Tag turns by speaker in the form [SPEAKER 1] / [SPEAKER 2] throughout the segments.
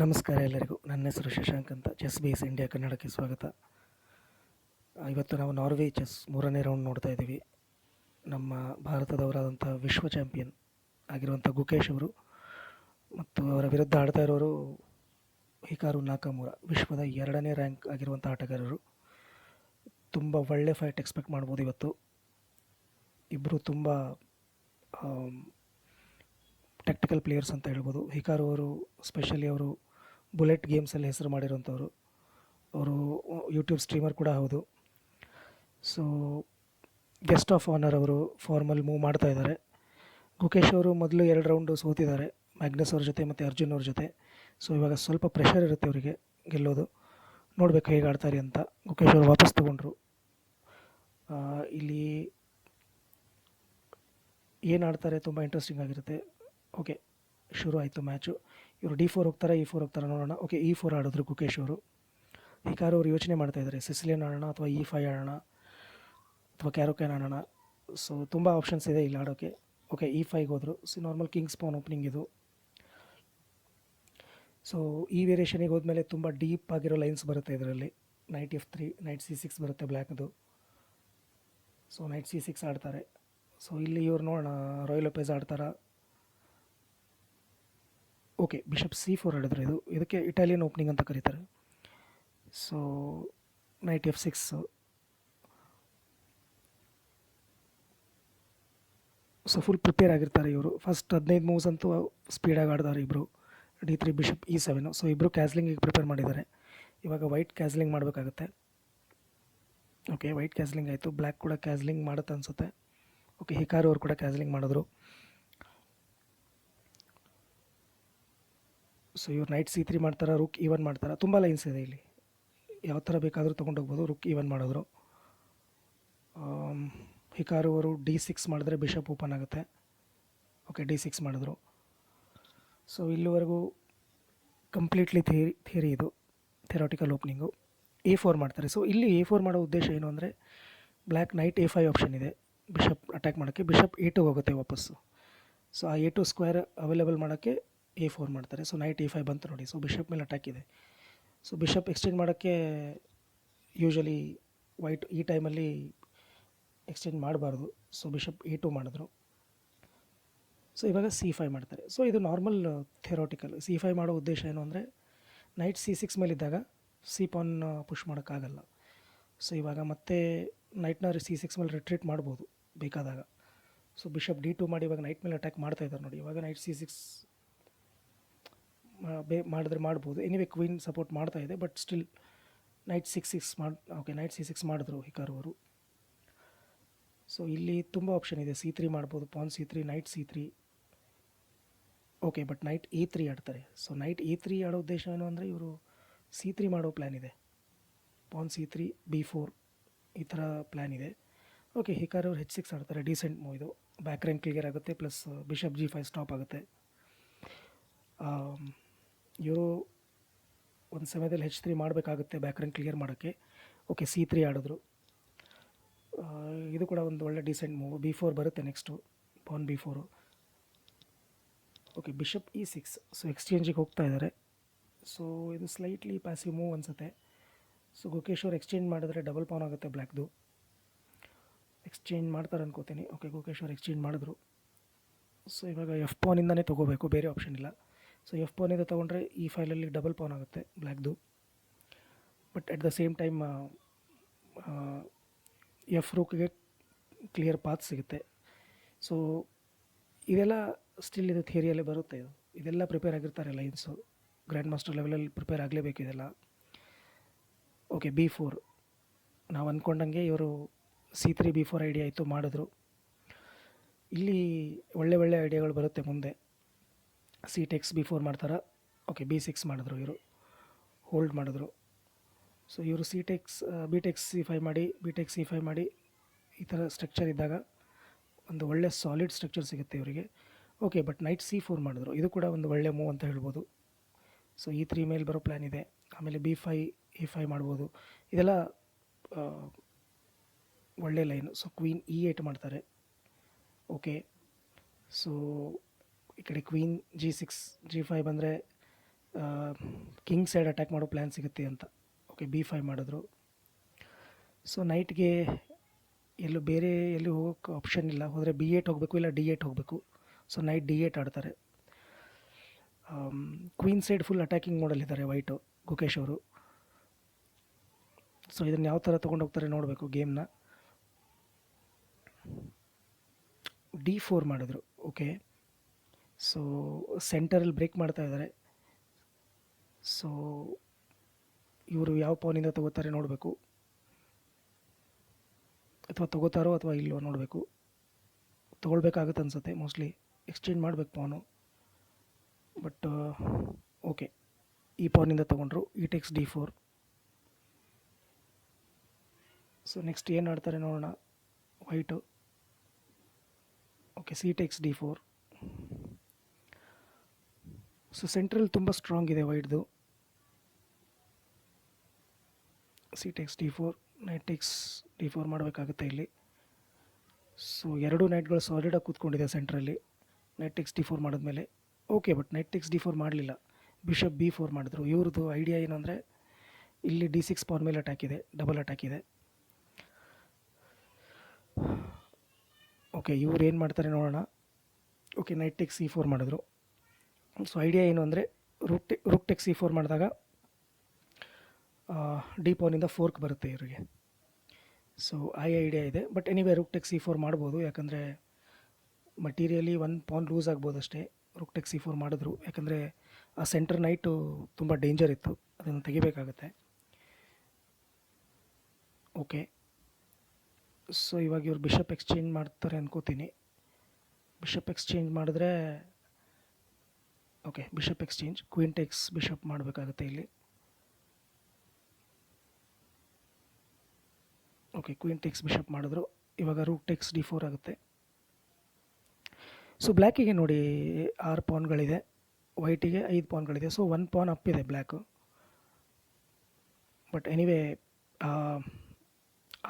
[SPEAKER 1] ನಮಸ್ಕಾರ ಎಲ್ಲರಿಗೂ. ನನ್ನ ಹೆಸರು ಶಶಾಂಕ್ ಅಂತ. ಚೆಸ್ ಬೇಸ್ ಇಂಡಿಯಾ ಕನ್ನಡಕ್ಕೆ ಸ್ವಾಗತ. ಇವತ್ತು ನಾವು ನಾರ್ವೆ ಚೆಸ್ ಮೂರನೇ ರೌಂಡ್ ನೋಡ್ತಾ ಇದ್ದೀವಿ. ನಮ್ಮ ಭಾರತದವರಾದಂಥ ವಿಶ್ವ ಚಾಂಪಿಯನ್ ಆಗಿರುವಂಥ ಗುಕೇಶ್ ಅವರು ಮತ್ತು ಅವರ ವಿರುದ್ಧ ಆಡ್ತಾ ಇರೋರು ಹಿಕಾರು ನಾಕಮೂರ, ವಿಶ್ವದ ಎರಡನೇ ರ್ಯಾಂಕ್ ಆಗಿರುವಂಥ ಆಟಗಾರರು. ತುಂಬ ಒಳ್ಳೆ ಫೈಟ್ ಎಕ್ಸ್ಪೆಕ್ಟ್ ಮಾಡ್ಬೋದು ಇವತ್ತು. ಇಬ್ಬರು ತುಂಬ ಟೆಕ್ಟಿಕಲ್ ಪ್ಲೇಯರ್ಸ್ ಅಂತ ಹೇಳ್ಬೋದು. ಹಿಕಾರು ಅವರು ಸ್ಪೆಷಲಿ ಅವರು ಬುಲೆಟ್ ಗೇಮ್ಸಲ್ಲಿ ಹೆಸರು ಮಾಡಿರೋಂಥವ್ರು ಅವರು ಯೂಟ್ಯೂಬ್ ಸ್ಟ್ರೀಮರ್ ಕೂಡ ಹೌದು. ಸೊ ಗೆಸ್ಟ್ ಆಫ್ ಆನರ್ ಅವರು ಫಾರ್ಮಲ್ ಮೂವ್ ಮಾಡ್ತಾ ಇದ್ದಾರೆ. ಗುಕೇಶ್ ಅವರು ಮೊದಲು ಎರಡು ರೌಂಡು ಸೋತಿದ್ದಾರೆ ಮ್ಯಾಗ್ನಸ್ ಅವ್ರ ಜೊತೆ ಮತ್ತು ಅರ್ಜುನ್ ಅವ್ರ ಜೊತೆ. ಸೊ ಇವಾಗ ಸ್ವಲ್ಪ ಪ್ರೆಷರ್ ಇರುತ್ತೆ ಅವರಿಗೆ ಗೆಲ್ಲೋದು. ನೋಡಬೇಕು ಹೇಗೆ ಆಡ್ತಾರೆ ಅಂತ. ಗುಕೇಶ್ ಅವರು ವಾಪಸ್ ತೊಗೊಂಡ್ರು. ಇಲ್ಲಿ ಏನು ಆಡ್ತಾರೆ, ತುಂಬ ಇಂಟ್ರೆಸ್ಟಿಂಗ್ ಆಗಿರುತ್ತೆ. ಓಕೆ, ಶುರು ಆಯಿತು ಮ್ಯಾಚು ಇವರು ಡಿ ಫೋರ್ ಹೋಗ್ತಾರೆ ಇ ಫೋರ್ ಹೋಗ್ತಾರೆ ನೋಡೋಣ. ಓಕೆ ಇ ಫೋರ್ ಆಡಿದ್ರು ಗುಕೇಶ್ ಅವರು. ಹಿಕಾರು ಅವರು ಯೋಚನೆ ಮಾಡ್ತಾ ಇದ್ದಾರೆ ಸಿಸಿಲಿಯನ್ ಆಡೋಣ ಅಥವಾ ಇ ಫೈ ಆಡೋಣ ಅಥವಾ ಕ್ಯಾರೋಕ್ಯಾನ್ ಆಡೋಣ. ಸೊ ತುಂಬ ಆಪ್ಷನ್ಸ್ ಇದೆ ಇಲ್ಲಿ ಆಡೋಕ್ಕೆ ಓಕೆ ಇ ಫೈಗೆ ಹೋದರು. So normal king's pawn opening ಇದು. ಸೊ ಈ ವೇರಿಯೇಷನಿಗೆ ಹೋದ್ಮೇಲೆ ತುಂಬ ಡೀಪ್ ಆಗಿರೋ ಲೈನ್ಸ್ ಬರುತ್ತೆ ಇದರಲ್ಲಿ. Knight F three knight C six ಬರುತ್ತೆ ಬ್ಲ್ಯಾಕ್ದು ಸೊ ನೈಟ್ ಸಿ ಸಿಕ್ಸ್ ಆಡ್ತಾರೆ. ಸೊ ಇಲ್ಲಿ ಇವ್ರು ನೋಡೋಣ ರಾಯಲ್ ಲೊಪೇಸ್ ಆಡ್ತಾರಾ? ಓಕೆ, ಬಿಷಪ್ ಸಿ ಫೋರ್ ಆಡಿದ್ರು ಇದು, ಇದಕ್ಕೆ ಇಟಾಲಿಯನ್ ಓಪನಿಂಗ್ ಅಂತ ಕರೀತಾರೆ. So knight F six so full prepare ಆಗಿರ್ತಾರೆ ಇವರು. ಫಸ್ಟ್ ಹದಿನೈದು ಮೂವ್ಸ್ ಅಂತೂ ಸ್ಪೀಡಾಗಿ ಆಡಿದಾರೆ ಇಬ್ಬರು D three bishop E seven so ಇಬ್ಬರು ಕ್ಯಾಸ್ಲಿಂಗಿಗೆ ಪ್ರಿಪೇರ್ ಮಾಡಿದ್ದಾರೆ. ಇವಾಗ ವೈಟ್ ಕ್ಯಾಸ್ಲಿಂಗ್ ಮಾಡಬೇಕಾಗುತ್ತೆ. ಓಕೆ ವೈಟ್ ಕ್ಯಾಸ್ಲಿಂಗ್ ಆಯಿತು. ಬ್ಲ್ಯಾಕ್ ಕೂಡ ಕ್ಯಾಸ್ಲಿಂಗ್ ಮಾಡುತ್ತೆ ಅನಿಸುತ್ತೆ. ಓಕೆ ಹಿಕಾರು ಅವರು ಕೂಡ ಕ್ಯಾಸ್ಲಿಂಗ್ ಮಾಡಿದ್ರು. ಸೊ ಇವ್ರು ನೈಟ್ ಸಿ ತ್ರೀ ಮಾಡ್ತಾರೆ ರುಕ್ ಈವನ್ ಮಾಡ್ತಾರೆ ತುಂಬ ಲೈನ್ಸ್ ಇದೆ ಇಲ್ಲಿ. ಯಾವ ಥರ ಬೇಕಾದರೂ ತೊಗೊಂಡೋಗ್ಬೋದು ರುಕ್ ಈವನ್ ಮಾಡಿದ್ರು. ಆಮ್, ಹಿಕಾರು ಅವರು ಡಿ ಸಿಕ್ಸ್ ಮಾಡಿದ್ರೆ ಬಿಷಪ್ ಓಪನ್ ಆಗುತ್ತೆ. ಓಕೆ ಡಿ ಸಿಕ್ಸ್ ಮಾಡಿದ್ರು. ಸೊ ಇಲ್ಲಿವರೆಗೂ ಕಂಪ್ಲೀಟ್ಲಿ ಥಿಯರಿ ಥಿಯರಿ ಇದು ಥೆರಾಟಿಕಲ್ ಓಪನಿಂಗು ಎ ಫೋರ್ ಮಾಡ್ತಾರೆ. ಸೊ ಇಲ್ಲಿ ಎ ಫೋರ್ ಮಾಡೋ ಉದ್ದೇಶ ಏನು ಅಂದರೆ black knight A five option ಇದೆ. ಬಿಷಪ್ ಅಟ್ಯಾಕ್ ಮಾಡೋಕ್ಕೆ ಬಿಷಪ್ ಎ ಟು ಹೋಗುತ್ತೆ ವಾಪಸ್ಸು. ಸೊ ಆ ಎ ಟು ಸ್ಕ್ವೇರ್ ಅವೈಲೇಬಲ್ ಮಾಡೋಕ್ಕೆ ಎ ಫೋರ್ ಮಾಡ್ತಾರೆ. ಸೊ ನೈಟ್ ಎ ಫೈವ್ ಬಂತು ನೋಡಿ. ಸೊ ಬಿಷಪ್ ಮೇಲೆ ಅಟ್ಯಾಕ್ ಇದೆ. ಸೊ ಬಿಷಪ್ ಎಕ್ಸ್ಚೇಂಜ್ ಮಾಡೋಕ್ಕೆ ಯೂಶಲಿ ವೈಟ್ ಈ ಟೈಮಲ್ಲಿ ಎಕ್ಸ್ಚೇಂಜ್ ಮಾಡಬಾರ್ದು. ಸೊ ಬಿಷಪ್ ಎ ಟು ಮಾಡಿದ್ರು. ಸೊ ಇವಾಗ ಸಿ ಫೈ ಮಾಡ್ತಾರೆ. ಸೊ ಇದು ನಾರ್ಮಲ್ ಥೆರೋಟಿಕಲ್ ಸಿ ಫೈ ಮಾಡೋ ಉದ್ದೇಶ ಏನು ಅಂದರೆ ನೈಟ್ ಸಿ ಸಿಕ್ಸ್ ಮೇಲಿದ್ದಾಗ ಸಿ ಪಾನ್ ಪುಷ್ ಮಾಡೋಕ್ಕಾಗಲ್ಲ. ಸೊ ಇವಾಗ ಮತ್ತೆ ನೈಟ್ನ ಸಿ ಸಿಕ್ಸ್ ಮೇಲೆ ರಿಟ್ರೀಟ್ ಮಾಡ್ಬೋದು ಬೇಕಾದಾಗ. ಸೊ ಬಿಷಪ್ ಡಿ ಟು ಮಾಡಿ ಇವಾಗ ನೈಟ್ ಮೇಲೆ ಅಟ್ಯಾಕ್ ಮಾಡ್ತಾ ಇದ್ದಾರೆ ನೋಡಿ. ಇವಾಗ ನೈಟ್ ಸಿ ಸಿಕ್ಸ್ ಬೇ ಮಾಡಿದ್ರೆ ಮಾಡ್ಬೋದು. ಎನಿವೆ ಕ್ವೀನ್ ಸಪೋರ್ಟ್ ಮಾಡ್ತಾ ಇದೆ but still knight six six ಮಾಡಿ ಓಕೆ ನೈಟ್ ಸಿ ಸಿಕ್ಸ್ ಮಾಡಿದ್ರು ಹಿಕಾರು ಅವರು. ಸೊ ಇಲ್ಲಿ ತುಂಬ ಆಪ್ಷನ್ ಇದೆ. ಸಿ ತ್ರೀ ಮಾಡ್ಬೋದು pawn C three knight C three okay but knight A three ಆಡ್ತಾರೆ. ಸೊ ನೈಟ್ ಎ ತ್ರೀ ಆಡೋ ಉದ್ದೇಶ ಏನು ಅಂದರೆ ಇವರು ಸಿ ತ್ರೀ ಮಾಡೋ ಪ್ಲ್ಯಾನ್ ಇದೆ. Pawn C three B four ಈ ಥರ ಪ್ಲ್ಯಾನ್ ಇದೆ. ಓಕೆ ಹಿಕಾರ್ ಅವರು ಹೆಚ್ ಸಿಕ್ಸ್ ಆಡ್ತಾರೆ ಡೀಸೆಂಟ್ ಮೂವ್ ಇದು. ಬ್ಯಾಕ್ ರ್ಯಾಂಕ್ ಕ್ಲಿಯರ್ ಆಗುತ್ತೆ plus bishop G five stop ಆಗುತ್ತೆ. ಇವರು ಒಂದು ಸಮಯದಲ್ಲಿ ಹೆಚ್ ತ್ರೀ ಮಾಡಬೇಕಾಗುತ್ತೆ ಬ್ಯಾಕ್ರನ್ ಕ್ಲಿಯರ್ ಮಾಡೋಕ್ಕೆ. ಓಕೆ ಸಿ ತ್ರೀ ಆಡಿದ್ರು. ಇದು ಕೂಡ ಒಂದು ಒಳ್ಳೆ ಡಿಸೆಂಟ್ ಮೂವ್ ಬಿ ಫೋರ್ ಬರುತ್ತೆ next pawn B four okay bishop E six so ಎಕ್ಸ್ಚೇಂಜಿಗೆ ಹೋಗ್ತಾ ಇದ್ದಾರೆ ಸೊ ಇದು ಸ್ಲೈಟ್ಲಿ ಪ್ಯಾಸಿವ್ ಮೂವ್ ಅನಿಸುತ್ತೆ. ಸೊ ಗುಕೇಶ್ ಅವ್ರು ಎಕ್ಸ್ಚೇಂಜ್ ಮಾಡಿದ್ರೆ ಡಬಲ್ ಪಾನ್ ಆಗುತ್ತೆ ಬ್ಲ್ಯಾಕ್ದು ಎಕ್ಸ್ಚೇಂಜ್ ಮಾಡ್ತಾರೆ ಅನ್ಕೋತೀನಿ. ಓಕೆ ಗುಕೇಶ್ ಅವ್ರು ಎಕ್ಸ್ಚೇಂಜ್ ಮಾಡಿದ್ರು. ಸೊ ಇವಾಗ ಎಫ್ ಪಾನಿಂದನೇ ತೊಗೋಬೇಕು, ಬೇರೆ ಆಪ್ಷನ್ ಇಲ್ಲ. ಸೊ ಎಫ್ ಪೋನಿಂದ ತೊಗೊಂಡ್ರೆ ಈ ಫೈಲಲ್ಲಿ ಡಬಲ್ ಪೋನ್ ಆಗುತ್ತೆ ಬ್ಲ್ಯಾಕ್ದು but at the same time F ರೂಕ್ಗೆ clear path ಸಿಗುತ್ತೆ. ಸೊ ಇದೆಲ್ಲ ಸ್ಟಿಲ್ ಇದು ಥಿಯರಿಯಲ್ಲೇ ಬರುತ್ತೆ ಇದು. ಇದೆಲ್ಲ ಪ್ರಿಪೇರ್ ಆಗಿರ್ತಾರೆ ಲೈನ್ಸು ಗ್ರ್ಯಾಂಡ್ ಮಾಸ್ಟರ್ ಲೆವೆಲಲ್ಲಿ ಪ್ರಿಪೇರ್ ಆಗಲೇಬೇಕು ಇದೆಲ್ಲ. ಓಕೆ ಬಿ ಫೋರ್ ನಾವು ಅಂದ್ಕೊಂಡಂಗೆ ಇವರು C three B four idea ಇತ್ತು ಮಾಡಿದ್ರು. ಇಲ್ಲಿ ಒಳ್ಳೆ ಒಳ್ಳೆ ಐಡಿಯಾಗಳು ಬರುತ್ತೆ ಮುಂದೆ. ಸಿ ಟೆಕ್ಸ್ ಬಿ ಫೋರ್ ಮಾಡ್ತಾರೆ? ಓಕೆ, ಬಿ ಸಿಕ್ಸ್ ಮಾಡಿದ್ರು ಇವರು. ಹೋಲ್ಡ್ ಮಾಡಿದ್ರು. ಸೊ ಇವರು C takes B takes C five ಮಾಡಿ, ಬಿ ಟೆಕ್ಸ್ ಸಿ ಫೈ ಮಾಡಿ ಈ ಥರ ಸ್ಟ್ರಕ್ಚರ್ ಇದ್ದಾಗ ಒಂದು ಒಳ್ಳೆ ಸಾಲಿಡ್ ಸ್ಟ್ರಕ್ಚರ್ ಸಿಗುತ್ತೆ ಇವರಿಗೆ. Okay, but knight C four ಮಾಡಿದ್ರು. ಇದು ಕೂಡ ಒಂದು ಒಳ್ಳೆ ಮೂವ್ ಅಂತ ಹೇಳ್ಬೋದು. ಸೊ ಈ ತ್ರೀ ಮೇಲೆ ಬರೋ ಪ್ಲ್ಯಾನ್ ಇದೆ. ಆಮೇಲೆ ಬಿ ಫೈ ಇ ಫೈ ಮಾಡ್ಬೋದು. ಇದೆಲ್ಲ ಒಳ್ಳೆ line. So queen E eight ಮಾಡ್ತಾರೆ. ಓಕೆ. ಸೊ ಈ ಕಡೆ queen G six G five ಬಂದರೆ ಕಿಂಗ್ ಸೈಡ್ ಅಟ್ಯಾಕ್ ಮಾಡೋ ಪ್ಲ್ಯಾನ್ ಸಿಗುತ್ತೆ ಅಂತ. ಓಕೆ ಬಿ ಫೈವ್ ಮಾಡಿದ್ರು. ಸೊ ನೈಟ್ಗೆ ಎಲ್ಲೂ ಬೇರೆ ಎಲ್ಲೂ ಹೋಗೋಕ್ಕೆ ಆಪ್ಷನ್ ಇಲ್ಲ. ಹೋದರೆ ಬಿ ಏಟ್ ಹೋಗಬೇಕು ಇಲ್ಲ ಡಿ ಏಟ್ ಹೋಗಬೇಕು. ಸೊ ನೈಟ್ ಡಿ ಏಟ್ ಆಡ್ತಾರೆ. ಕ್ವೀನ್ ಸೈಡ್ ಫುಲ್ ಅಟ್ಯಾಕಿಂಗ್ ಮಾಡಲಿದ್ದಾರೆ ವೈಟು ಗುಕೇಶ್ ಅವರು. ಸೊ ಇದನ್ನು ಯಾವ ಥರ ತೊಗೊಂಡು ಹೋಗ್ತಾರೆ ನೋಡಬೇಕು ಗೇಮ್ನ ಡಿ ಫೋರ್ ಮಾಡಿದ್ರು. ಓಕೆ ಸೊ ಸೆಂಟರಲ್ಲಿ ಬ್ರೇಕ್ ಮಾಡ್ತಾ ಇದ್ದಾರೆ ಸೊ ಇವರು ಯಾವ ಪವನಿಂದ ತಗೋತಾರೆ ನೋಡಬೇಕು. ಅಥವಾ ತಗೋತಾರೋ ಅಥವಾ ಇಲ್ಲೋ ನೋಡಬೇಕು. ತೊಗೊಳ್ಬೇಕಾಗುತ್ತೆ ಅನಿಸುತ್ತೆ. ಮೋಸ್ಟ್ಲಿ ಎಕ್ಸ್ಚೇಂಜ್ ಮಾಡಬೇಕು ಪವನು ಬಟ್ ಓಕೆ ಈ ಪವನಿಂದ ತೊಗೊಂಡ್ರು. ಈ takes D four so next ಏನು ಆಡ್ತಾರೆ ನೋಡೋಣ. White okay C takes D four so central ತುಂಬ ಸ್ಟ್ರಾಂಗ್ ಇದೆ ವೈಡ್ದು C takes D four knight takes D four ಮಾಡಬೇಕಾಗುತ್ತೆ ಇಲ್ಲಿ. ಸೊ ಎರಡು ನೈಟ್ಗಳು ಸಾಲಿಡಾಗಿ ಕೂತ್ಕೊಂಡಿದೆ ಸೆಂಟ್ರಲ್ಲಿ ನೈಟ್ ಟೆಕ್ಸ್ ಡಿ ಫೋರ್ ಮಾಡಿದ್ಮೇಲೆ. Okay but knight takes D four ಮಾಡಲಿಲ್ಲ. ಬಿಷಪ್ ಬಿ ಫೋರ್ ಮಾಡಿದ್ರು. ಇವ್ರದ್ದು ಐಡಿಯಾ ಏನು ಅಂದರೆ, ಇಲ್ಲಿ ಡಿ ಸಿಕ್ಸ್ ಪವರ್ ಮೇಲೆ ಅಟ್ಯಾಕ್ ಇದೆ ಡಬಲ್ ಅಟ್ಯಾಕ್ ಇದೆ. ಓಕೆ ಇವ್ರು ಏನು ಮಾಡ್ತಾರೆ ನೋಡೋಣ. Okay knight takes C four ಮಾಡಿದ್ರು. ಸೊ ಐಡಿಯಾ ಏನು ಅಂದರೆ ರೂಕ್ ಟೆ ರೂಕ್ ಟೆಕ್ ಸಿ ಫೋರ್ ಮಾಡಿದಾಗ ಡಿ ಪೋನಿಂದ ಫೋರ್ಕ್ ಬರುತ್ತೆ ಇವರಿಗೆ. ಸೊ ಐ ಐಡಿಯಾ ಇದೆ. But anyway rook takes C four ಮಾಡ್ಬೋದು. ಯಾಕಂದರೆ ಮಟೀರಿಯಲಿ ಒನ್ ಪಾನ್ ಲೂಸ್ ಆಗ್ಬೋದು ಅಷ್ಟೇ. ರೂಕ್ ಟೆಕ್ ಸಿ ಫೋರ್ ಮಾಡಿದ್ರು. ಯಾಕಂದರೆ ಆ ಸೆಂಟರ್ ನೈಟು ತುಂಬ ಡೇಂಜರ್ ಇತ್ತು. ಅದನ್ನು ತೆಗಿಬೇಕಾಗತ್ತೆ. ಓಕೆ ಸೊ ಇವಾಗ ಇವ್ರು ಬಿಷಪ್ ಎಕ್ಸ್ಚೇಂಜ್ ಮಾಡ್ತಾರೆ ಅನ್ಕೋತೀನಿ. ಬಿಷಪ್ ಎಕ್ಸ್ಚೇಂಜ್ ಮಾಡಿದ್ರೆ okay bishop exchange queen takes bishop ಮಾಡಬೇಕಾಗುತ್ತೆ ಇಲ್ಲಿ. ಓಕೆ ಕ್ವೀನ್ ಟೆಕ್ಸ್ ಬಿಷಪ್ ಮಾಡಿದ್ರು. ಇವಾಗ ರೂಟ್ ಟೆಕ್ಸ್ ಡಿ ಫೋರ್ ಆಗುತ್ತೆ. ಸೊ ಬ್ಲ್ಯಾಕಿಗೆ ನೋಡಿ, ಆರು ಪಾನ್ಗಳಿದೆ ವೈಟಿಗೆ ಐದು ಪಾನ್ಗಳಿದೆ ಸೊ ಒನ್ ಪಾನ್ ಅಪ್ ಇದೆ ಬ್ಲ್ಯಾಕು ಬಟ್ ಎನಿವೇ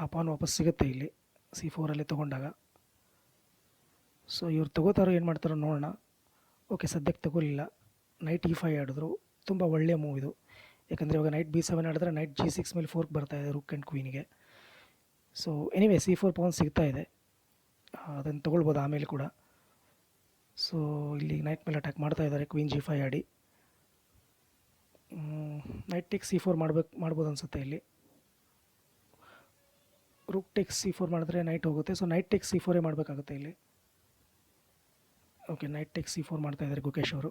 [SPEAKER 1] ಆ ಪಾನ್ ವಾಪಸ್ ಸಿಗುತ್ತೆ ಇಲ್ಲಿ. ಸಿ ಫೋರಲ್ಲಿ ತೊಗೊಂಡಾಗ. ಸೊ ಇವ್ರು ತಗೋತಾರೋ ಏನು ಮಾಡ್ತಾರೋ ನೋಡೋಣ. ಓಕೆ, ಸದ್ಯಕ್ಕೆ ತಗೊಳ್ಳಿಲ್ಲ. ನೈಟ್ ಇ ಫೈ ಆಡಿದ್ರು. ತುಂಬ ಒಳ್ಳೆಯ ಮೂವ್ ಇದು. ಯಾಕಂದರೆ ಇವಾಗ ನೈಟ್ ಬಿ ಸೆವೆನ್ ಆಡಿದ್ರೆ ನೈಟ್ ಜಿ ಸಿಕ್ಸ್ ಮೇಲೆ ಫೋರ್ಕ್ ಬರ್ತಾ ಇದೆ rook and ಕ್ವೀನಿಗೆ so anyway C four pawn ಸಿಗ್ತಾ ಇದೆ. ಅದನ್ನು ತೊಗೊಳ್ಬೋದು ಆಮೇಲೆ ಕೂಡ. ಸೊ ಇಲ್ಲಿ ನೈಟ್ ಮೇಲೆ ಅಟ್ಯಾಕ್ ಮಾಡ್ತಾ ಇದ್ದಾರೆ ಕ್ವೀನ್ ಜಿ ಫೈ ಆಡಿ. ನೈಟ್ ಟೆಕ್ ಸಿ ಫೋರ್ ಮಾಡ್ಬೇಕು, ಮಾಡ್ಬೋದು ಅನಿಸುತ್ತೆ ಇಲ್ಲಿ. ರುಕ್ ಟೆಕ್ ಸಿ ಫೋರ್ ಮಾಡಿದ್ರೆ ನೈಟ್ ಹೋಗುತ್ತೆ. ಸೊ ನೈಟ್ ಟೆಕ್ ಸಿ ಫೋರೇ ಮಾಡಬೇಕಾಗುತ್ತೆ ಇಲ್ಲಿ. Okay knight takes C four ಮಾಡ್ತಾ ಇದ್ದಾರೆ ಗುಕೇಶ್ ಅವರು.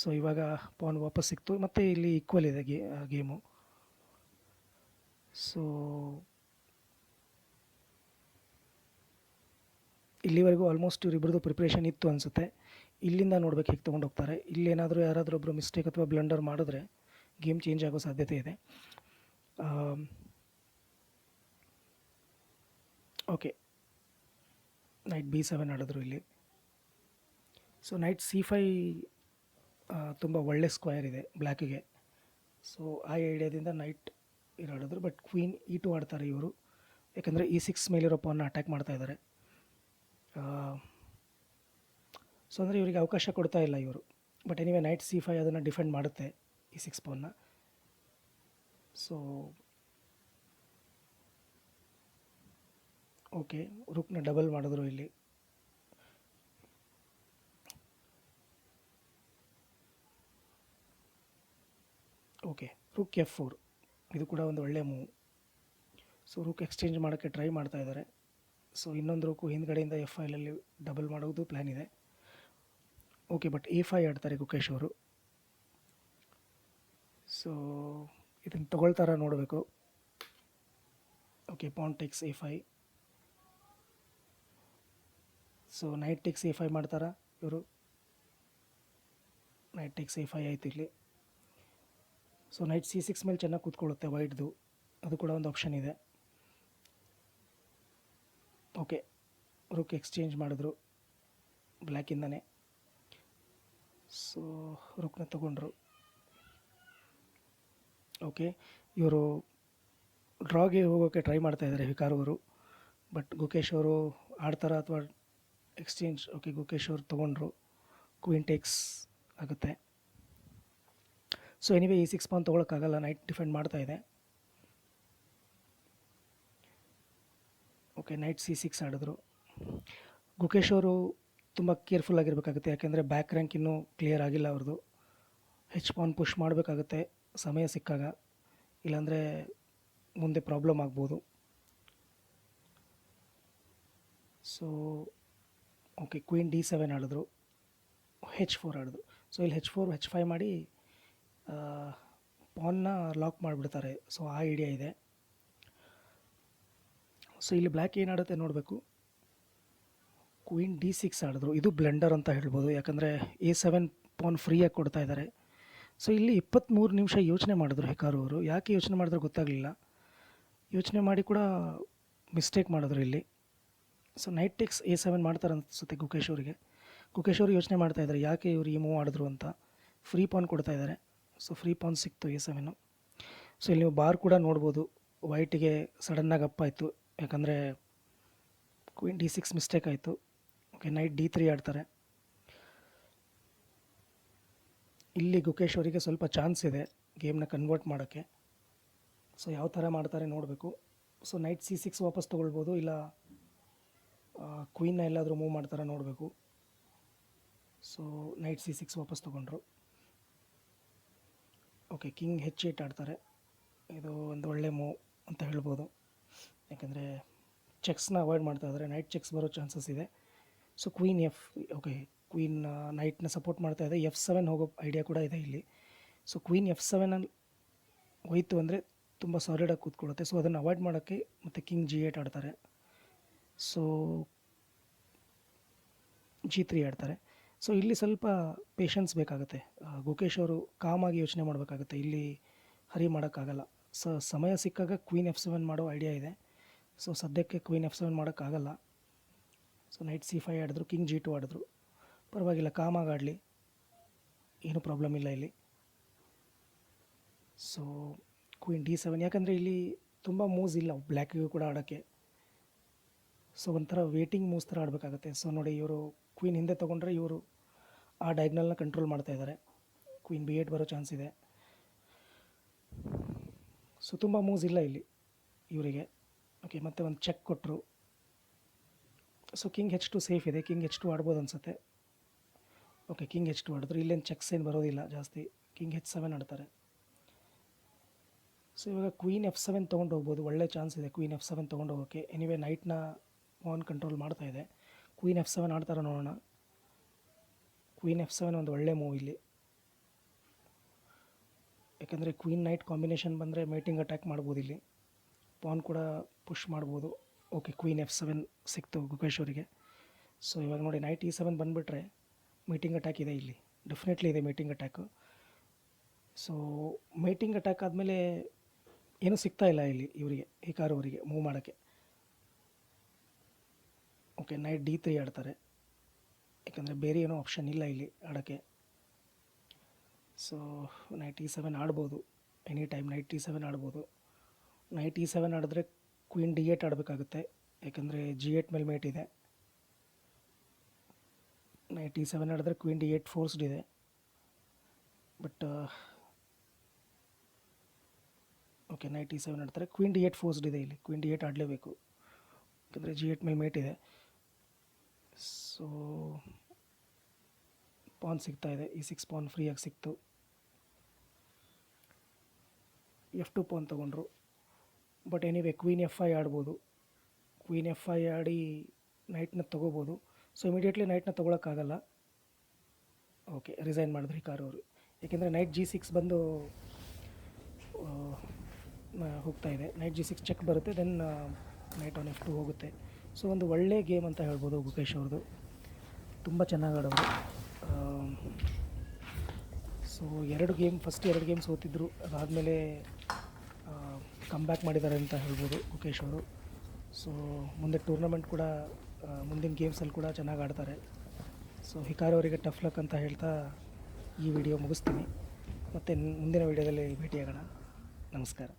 [SPEAKER 1] ಸೊ ಇವಾಗ ಪಾನ್ ವಾಪಸ್ ಸಿಕ್ತು. ಮತ್ತು ಇಲ್ಲಿ ಈಕ್ವಲ್ ಇದೆ ಗೇ ಗೇಮು ಸೊ ಇಲ್ಲಿವರೆಗೂ ಆಲ್ಮೋಸ್ಟ್ ಇವರಿಬ್ಬರದು ಪ್ರಿಪ್ರೇಷನ್ ಇತ್ತು ಅನಿಸುತ್ತೆ. ಇಲ್ಲಿಂದ ನೋಡ್ಬೇಕು ಹೇಗೆ ತೊಗೊಂಡು ಹೋಗ್ತಾರೆ. ಇಲ್ಲೇನಾದರೂ ಯಾರಾದರೂ ಒಬ್ಬರು ಮಿಸ್ಟೇಕ್ ಅಥವಾ ಬ್ಲಂಡರ್ ಮಾಡಿದ್ರೆ ಗೇಮ್ ಚೇಂಜ್ ಆಗೋ ಸಾಧ್ಯತೆ ಇದೆ. ಓಕೆ. ನೈಟ್ ಬಿ ಸೆವೆನ್ ಆಡಿದ್ರು ಇಲ್ಲಿ. ಸೊ ನೈಟ್ ಸಿ ಫೈ ತುಂಬ ಒಳ್ಳೆ ಸ್ಕ್ವಯರ್ ಇದೆ ಬ್ಲ್ಯಾಕಿಗೆ ಸೊ ಆ ಐಡಿಯಾದಿಂದ ನೈಟ್ ಇದು ಬಟ್ ಕ್ವೀನ್ ಇ ಟು ಆಡ್ತಾರೆ ಇವರು. ಯಾಕಂದರೆ ಇ ಸಿಕ್ಸ್ ಮೇಲಿರೋ ಪಾನ್ನ ಅಟ್ಯಾಕ್ ಮಾಡ್ತಾ ಇದ್ದಾರೆ ಸೊ ಅಂದರೆ ಇವರಿಗೆ ಅವಕಾಶ ಕೊಡ್ತಾ ಇಲ್ಲ ಇವರು. But anyway knight C five ಅದನ್ನು ಡಿಫೆಂಡ್ ಮಾಡುತ್ತೆ ಈ ಸಿಕ್ಸ್ ಪೋನ್ನ ಸೊ ಓಕೆ ರುಕ್ನ ಡಬಲ್ ಮಾಡಿದ್ರು ಇಲ್ಲಿ. ಓಕೆ. ರುಕ್ ಎಫ್ ಫೋರ್ ಇದು ಕೂಡ ಒಂದು ಒಳ್ಳೆಯ ಮೂವ್ ಸೊ ರುಕ್ ಎಕ್ಸ್ಚೇಂಜ್ ಮಾಡೋಕ್ಕೆ ಟ್ರೈ ಮಾಡ್ತಾ ಇದ್ದಾರೆ. ಸೊ ಇನ್ನೊಂದು ರುಕು ಹಿಂದ್ಗಡೆಯಿಂದ ಎಫ್ ಐಲಲ್ಲಿ ಡಬಲ್ ಮಾಡೋದು ಪ್ಲ್ಯಾನ್ ಇದೆ. ಓಕೆ ಬಟ್ ಎ ಫೈ ಆಡ್ತಾರೆ ಗುಕೇಶ್ ಅವರು. ಸೊ ಇದನ್ನು ತೊಗೊಳ್ತಾರ ನೋಡಬೇಕು. Okay pawn takes A five so knight takes A five ಮಾಡ್ತಾರಾ ಇವರು? ನೈಟ್ ಟೆಕ್ಸ್ ಎ ಫೈ ಆಯ್ತು ಇಲ್ಲಿ. ಸೊ ನೈಟ್ ಸಿ ಸಿಕ್ಸ್ ಮೇಲೆ ಚೆನ್ನಾಗಿ ಕೂತ್ಕೊಳ್ಳುತ್ತೆ ವೈಟ್ದು. ಅದು ಕೂಡ ಒಂದು ಆಪ್ಷನ್ ಇದೆ. ಓಕೆ ರುಕ್ ಎಕ್ಸ್ಚೇಂಜ್ ಮಾಡಿದ್ರು. ಬ್ಲ್ಯಾಕಿಂದನೇ ಸೊ ರುಕ್ನ ತಗೊಂಡ್ರು. ಓಕೆ ಇವರು ಡ್ರಾಗೆ ಹೋಗೋಕ್ಕೆ ಟ್ರೈ ಮಾಡ್ತಾ ಇದ್ದಾರೆ ವಿಕಾರ್ ಅವರು. ಬಟ್ ಗುಕೇಶ್ ಅವರು ಆಡ್ತಾರ ಅಥವಾ ಎಕ್ಸ್ಚೇಂಜ್ ಓಕೆ ಗುಕೇಶ್ ಅವರು ತೊಗೊಂಡ್ರು. ಕ್ವೀನ್ ಟೇಕ್ಸ್ ಆಗುತ್ತೆ. ಸೊ ಎನಿವೆ ಈ ಸಿಕ್ಸ್ ಪಾನ್ ತೊಗೊಳಕ್ಕಾಗಲ್ಲ. ನೈಟ್ ಡಿಫೆಂಡ್ ಮಾಡ್ತಾ ಇದೆ. ಓಕೆ ನೈಟ್ ಸಿ ಸಿಕ್ಸ್ ಆಡಿದ್ರು. ಗುಕೇಶ್ ಅವರು ತುಂಬ ಕೇರ್ಫುಲ್ ಆಗಿರಬೇಕಾಗುತ್ತೆ. ಯಾಕೆಂದರೆ ಬ್ಯಾಕ್ ರ್ಯಾಂಕ್ ಇನ್ನೂ ಕ್ಲಿಯರ್ ಆಗಿಲ್ಲ ಅವ್ರದ್ದು. ಹೆಚ್ ಪಾನ್ ಪುಷ್ ಮಾಡಬೇಕಾಗುತ್ತೆ. ಸಮಯ ಸಿಕ್ಕಾಗ. ಇಲ್ಲಾಂದರೆ ಮುಂದೆ ಪ್ರಾಬ್ಲಮ್ ಆಗ್ಬೋದು. So okay queen D seven ಆಡಿದ್ರು. ಹೆಚ್ ಫೋರ್ ಆಡಿದ್ರು. ಸೊ ಇಲ್ಲಿ ಹೆಚ್ ಫೋರ್ ಹೆಚ್ ಫೈ ಮಾಡಿ ಪಾನ್ನ ಲಾಕ್ ಮಾಡಿಬಿಡ್ತಾರೆ. ಸೊ ಆ ಐಡಿಯಾ ಇದೆ. ಸೊ ಇಲ್ಲಿ ಬ್ಲ್ಯಾಕ್ ಏನಾಡುತ್ತೆ ನೋಡಬೇಕು. ಕ್ವೀನ್ ಡಿ ಸಿಕ್ಸ್ ಆಡಿದ್ರು. ಇದು ಬ್ಲೆಂಡರ್ ಅಂತ ಹೇಳ್ಬೋದು. ಯಾಕಂದರೆ ಎ ಸೆವೆನ್ ಪಾನ್ ಫ್ರೀಯಾಗಿ ಕೊಡ್ತಾ ಇದ್ದಾರೆ ಸೊ ಇಲ್ಲಿ ಇಪ್ಪತ್ತ್ಮೂರು ನಿಮಿಷ ಯೋಚನೆ ಮಾಡಿದ್ರು ಹೆಕಾರು ಅವರು. ಯಾಕೆ ಯೋಚನೆ ಮಾಡಿದ್ರು ಗೊತ್ತಾಗಲಿಲ್ಲ. ಯೋಚನೆ ಮಾಡಿ ಕೂಡ ಮಿಸ್ಟೇಕ್ ಮಾಡಿದ್ರು ಇಲ್ಲಿ. So knight takes A seven ಮಾಡ್ತಾರೆ ಅನಿಸುತ್ತೆ ಗುಕೇಶ್ ಅವರಿಗೆ. ಗುಕೇಶ್ ಅವರು ಯೋಚನೆ ಮಾಡ್ತಾ ಇದ್ದಾರೆ ಯಾಕೆ ಇವರು ಈ ಮೂವ್ ಆಡಿದ್ರು ಅಂತ. ಫ್ರೀ ಪಾನ್ ಕೊಡ್ತಾ ಇದ್ದಾರೆ ಸೊ ಫ್ರೀ ಪಾನ್ ಸಿಕ್ತು ಎ ಸೆವೆನು ಸೊ ಇಲ್ಲಿ ನೀವು ಬಾರ್ ಕೂಡ ನೋಡ್ಬೋದು. ವೈಟಿಗೆ ಸಡನ್ನಾಗಿ ಅಪ್ ಆಯಿತು. ಯಾಕಂದರೆ ಕ್ವೀನ್ ಡಿ ಸಿಕ್ಸ್ ಮಿಸ್ಟೇಕ್ ಆಯಿತು. ಓಕೆ ನೈಟ್ ಡಿ ತ್ರೀ ಆಡ್ತಾರೆ. ಇಲ್ಲಿ ಗುಕೇಶ್ ಅವರಿಗೆ ಸ್ವಲ್ಪ ಚಾನ್ಸ್ ಇದೆ ಗೇಮ್ನ ಕನ್ವರ್ಟ್ ಮಾಡೋಕ್ಕೆ. ಸೊ ಯಾವ ಥರ ಮಾಡ್ತಾರೆ ನೋಡಬೇಕು. ಸೊ ನೈಟ್ ಸಿ ಸಿಕ್ಸ್ ವಾಪಸ್ ತೊಗೊಳ್ಬೋದು, ಇಲ್ಲ ಕ್ವೀನ್ನ ಎಲ್ಲಾದರೂ ಮೂವ್ ಮಾಡ್ತಾರೆ ನೋಡಬೇಕು. ಸೊ ನೈಟ್ ಸಿ ಸಿಕ್ಸ್ ವಾಪಸ್ ತೊಗೊಂಡ್ರು. ಓಕೆ ಕಿಂಗ್ ಹೆಚ್ ಏಟ್ ಆಡ್ತಾರೆ. ಇದು ಒಂದು ಒಳ್ಳೆ ಮೂವ್ ಅಂತ ಹೇಳ್ಬೋದು. ಯಾಕಂದರೆ ಚೆಕ್ಸ್ನ ಅವಾಯ್ಡ್ ಮಾಡ್ತಾ ಇದ್ದಾರೆ ನೈಟ್ ಚೆಕ್ಸ್ ಬರೋ ಚಾನ್ಸಸ್ ಇದೆ. So queen F okay queen ನೈಟ್ನ support ಮಾಡ್ತಾ ಇದೆ. ಎಫ್ ಸೆವೆನ್ ಹೋಗೋ ಐಡಿಯಾ ಕೂಡ ಇದೆ ಇಲ್ಲಿ. ಸೊ ಕ್ವೀನ್ ಎಫ್ ಸೆವೆನಲ್ಲಿ ಹೋಯ್ತು ಅಂದರೆ ತುಂಬ ಸಾಲಿಡಾಗಿ ಕೂತ್ಕೊಳ್ಳುತ್ತೆ. ಸೊ ಅದನ್ನು ಅವಾಯ್ಡ್ ಮಾಡೋಕ್ಕೆ ಮತ್ತು ಕಿಂಗ್ ಜಿ ಏಟ್ ಆಡ್ತಾರೆ. ಸೊ ಜಿ ತ್ರೀ ಆಡ್ತಾರೆ. ಸೊ ಇಲ್ಲಿ ಸ್ವಲ್ಪ ಪೇಷನ್ಸ್ ಬೇಕಾಗುತ್ತೆ. ಗೋಕೇಶ್ ಅವರು ಕಾಮಾಗಿ ಯೋಚನೆ ಮಾಡಬೇಕಾಗುತ್ತೆ. ಇಲ್ಲಿ ಹರಿ ಮಾಡೋಕ್ಕಾಗಲ್ಲ. ಸೊ, ಸಮಯ ಸಿಕ್ಕಾಗ ಕ್ವೀನ್ ಎಫ್ ಸೆವೆನ್ ಮಾಡೋ ಐಡಿಯಾ ಇದೆ. ಸೊ ಸದ್ಯಕ್ಕೆ ಕ್ವೀನ್ ಎಫ್ ಸೆವೆನ್ ಮಾಡೋಕ್ಕಾಗಲ್ಲ. ಸೊ ನೈಟ್ ಸಿ ಫೈ ಆಡಿದ್ರು ಕಿಂಗ್ ಜಿ ಟು ಆಡಿದ್ರು. ಪರವಾಗಿಲ್ಲ, ಕಾಮಾಗಿ ಆಡಲಿ. ಏನೂ ಪ್ರಾಬ್ಲಮ್ ಇಲ್ಲ ಇಲ್ಲಿ. ಸೊ ಕ್ವೀನ್ ಡಿ ಸೆವೆನ್ ಯಾಕಂದರೆ ಇಲ್ಲಿ ತುಂಬ ಮೂವ್ಸ್ ಇಲ್ಲ. ಬ್ಲ್ಯಾಕಿಗೂ ಕೂಡ ಆಡೋಕ್ಕೆ. ಸೊ ಒಂಥರ ವೇಟಿಂಗ್ ಮೂವ್ಸ್ ಥರ ಆಡಬೇಕಾಗತ್ತೆ. ಸೊ ನೋಡಿ ಇವರು ಕ್ವೀನ್ ಹಿಂದೆ ತೊಗೊಂಡ್ರೆ ಇವರು ಆ ಡೈಗ್ನಲ್ನ ಕಂಟ್ರೋಲ್ ಮಾಡ್ತಾ ಇದ್ದಾರೆ ಕ್ವೀನ್ ಬಿ ಏಟ್ ಬರೋ ಚಾನ್ಸ್ ಇದೆ. ಸೊ ತುಂಬ ಮೂವ್ಸ್ ಇಲ್ಲ ಇಲ್ಲಿ ಇವರಿಗೆ. ಓಕೆ ಮತ್ತೆ ಒಂದು ಚೆಕ್ ಕೊಟ್ಟರು so king H two safe ಇದೆ. ಕಿಂಗ್ ಹೆಚ್ ಟು ಆಡ್ಬೋದು ಅನಿಸುತ್ತೆ. ಓಕೆ ಕಿಂಗ್ ಹೆಚ್ ಟು ಆಡಿದ್ರು ಇಲ್ಲೇನು ಚೆಕ್ಸ್ ಏನು ಬರೋದಿಲ್ಲ ಜಾಸ್ತಿ. ಕಿಂಗ್ ಹೆಚ್ ಸೆವೆನ್ ಆಡ್ತಾರೆ. ಸೊ ಇವಾಗ ಕ್ವೀನ್ ಎಫ್ ಸೆವೆನ್ ತೊಗೊಂಡು ಹೋಗ್ಬೋದು. ಒಳ್ಳೆ ಚಾನ್ಸ್ ಇದೆ ಕ್ವೀನ್ ಎಫ್ ಸೆವೆನ್ ತೊಗೊಂಡು ಹೋಗೋಕ್ಕೆ ಎನಿವೇ ನೈಟ್ನ ಓನ್ ಕಂಟ್ರೋಲ್ ಮಾಡ್ತಾ ಇದೆ. ಕ್ವೀನ್ ಎಫ್ ಸೆವೆನ್ ಆಡ್ತಾರ ನೋಡೋಣ. ಕ್ವೀನ್ ಎಫ್ ಸೆವೆನ್ ಒಂದು ಒಳ್ಳೆ ಮೂವ್ ಇಲ್ಲಿ. ಯಾಕಂದರೆ ಕ್ವೀನ್ ನೈಟ್ ಕಾಂಬಿನೇಷನ್ ಬಂದರೆ ಮೇಟಿಂಗ್ ಅಟ್ಯಾಕ್ ಮಾಡ್ಬೋದು ಇಲ್ಲಿ. ಪಾನ್ ಕೂಡ ಪುಷ್ ಮಾಡ್ಬೋದು. ಓಕೆ ಕ್ವೀನ್ ಎಫ್ ಸೆವೆನ್ ಸಿಕ್ತು ಗುಕೇಶ್ ಅವರಿಗೆ. ಸೊ ಇವಾಗ ನೋಡಿ ನೈಟ್ ಇ ಸೆವೆನ್ ಬಂದುಬಿಟ್ರೆ ಮೀಟಿಂಗ್ ಅಟ್ಯಾಕ್ ಇದೆ ಇಲ್ಲಿ. ಡೆಫಿನೆಟ್ಲಿ ಇದೆ mating attack so mating attack ಆದಮೇಲೆ ಏನೂ ಸಿಗ್ತಾ ಇಲ್ಲ ಇಲ್ಲಿ ಇವರಿಗೆ, ಈ ಕಾರು ಅವರಿಗೆ ಮೂವ್ ಮಾಡೋಕ್ಕೆ. ಓಕೆ ನೈಟ್ ಡಿ ತ್ರೀ ಆಡ್ತಾರೆ. ಯಾಕಂದರೆ ಬೇರೆ ಏನೋ ಆಪ್ಷನ್ ಇಲ್ಲ ಇಲ್ಲಿ ಆಡೋಕ್ಕೆ. ಸೊ ನೈಟ್ ಇ ಸೆವೆನ್ ಆಡ್ಬೋದು. Any time knight E seven ಆಡ್ಬೋದು. ನೈಟ್ ಇ ಸೆವೆನ್ ಆಡಿದ್ರೆ ಕ್ವೀನ್ ಡಿ ಏಟ್ ಆಡಬೇಕಾಗುತ್ತೆ. ಯಾಕಂದರೆ ಜಿ ಏಟ್ ಮೇಲೆ ಮೇಟ್ ಇದೆ. ನೈಟ್ ಇ ಸೆವೆನ್ ಆಡಿದ್ರೆ ಕ್ವೀನ್ ಡಿ ಏಟ್ ಫೋರ್ಸ್ಡ್ ಇದೆ. But okay knight E seven ಆಡ್ತಾರೆ ಕ್ವೀನ್ ಡಿ ಏಟ್ ಫೋರ್ಸ್ಡ್ ಇದೆ ಇಲ್ಲಿ. ಕ್ವೀನ್ ಡಿ ಏಟ್ ಆಡಲೇಬೇಕು. ಯಾಕಂದರೆ ಜಿ ಏಟ್ ಮೇಲೆ ಮೇಟ್ ಇದೆ. ಸೊ ಪಾನ್ ಸಿಗ್ತಾ ಇದೆ, ಈ ಸಿಕ್ಸ್ ಪಾನ್ ಫ್ರೀಯಾಗಿ ಸಿಕ್ತು. ಎಫ್ ಟು ಪಾನ್ ತೊಗೊಂಡ್ರು. But anyway queen F I ಆಡ್ಬೋದು. ಕ್ವೀನ್ ಎಫ್ ಐ ಆಡಿ ನೈಟ್ನ ತೊಗೋಬೋದು. ಸೊ ಇಮಿಡಿಯೇಟ್ಲಿ ನೈಟ್ನ ತೊಗೊಳಕ್ಕಾಗಲ್ಲ. ಓಕೆ ರಿಸೈನ್ ಮಾಡಿದ್ರಿ ಕಾರು ಅವರು. ಏಕೆಂದರೆ ನೈಟ್ ಜಿ ಸಿಕ್ಸ್ ಬಂದು ಹೋಗ್ತಾ ಇದೆ. ನೈಟ್ ಜಿ ಸಿಕ್ಸ್ ಚೆಕ್ ಬರುತ್ತೆ then knight on F two ಹೋಗುತ್ತೆ. ಸೊ ಒಂದು ಒಳ್ಳೆ ಗೇಮ್ ಅಂತ ಹೇಳ್ಬೋದು ಗುಕೇಶ್ ಅವ್ರದ್ದು. ತುಂಬ ಚೆನ್ನಾಗಿ ಆಡೋರು. ಸೊ ಎರಡು ಗೇಮ್ ಫಸ್ಟ್ ಎರಡು ಗೇಮ್ ಸೋತಿದ್ರು ಅದಾದಮೇಲೆ ಕಮ್ ಬ್ಯಾಕ್ ಮಾಡಿದ್ದಾರೆ ಅಂತ ಹೇಳ್ಬೋದು ಗುಕೇಶ್ ಅವರು. ಸೊ ಮುಂದೆ ಟೂರ್ನಮೆಂಟ್ ಕೂಡ ಮುಂದಿನ ಗೇಮ್ಸಲ್ಲಿ ಕೂಡ ಚೆನ್ನಾಗಿ ಆಡ್ತಾರೆ. ಸೊ ಹಿಕಾರ್ ಅವರಿಗೆ ಟಫ್ ಲಕ್ ಅಂತ ಹೇಳ್ತಾ ಈ ವಿಡಿಯೋ ಮುಗಿಸ್ತೀನಿ. ಮತ್ತು ಮುಂದಿನ ವಿಡಿಯೋದಲ್ಲಿ ಭೇಟಿಯಾಗೋಣ. ನಮಸ್ಕಾರ.